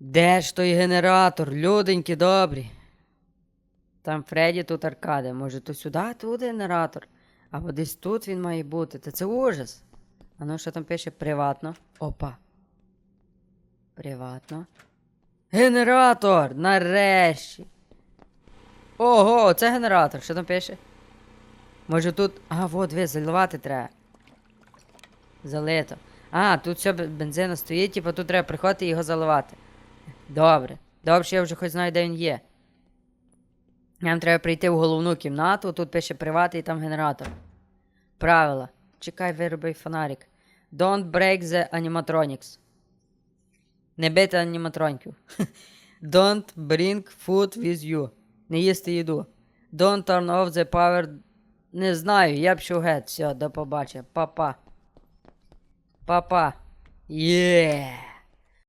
Де ж той генератор? Люденькі добрі. Там Фредді, тут аркади. Може, то сюди тут генератор? Або десь тут він має бути. Та це ужас. А ну що там пише приватно? Опа. Приватно. Генератор! Нарешті. Ого, це генератор. Що там пише? Може тут. А, от, ви, заливати треба. Залито. А, тут все бензина стоїть, типу тут треба приходити і його заливати. Добре. Добре, що я вже хоч знаю, де він є. Нам треба прийти в головну кімнату, тут пише приват і там генератор. Правила. Чекай, вироби фонарик. Don't break the animatronics. Не бити аніматроньків. Don't bring food with you. Не їсти їду. Don't turn off the power. Не знаю, я пішов геть. Все, до побачення. Па-па. Па-па. Є.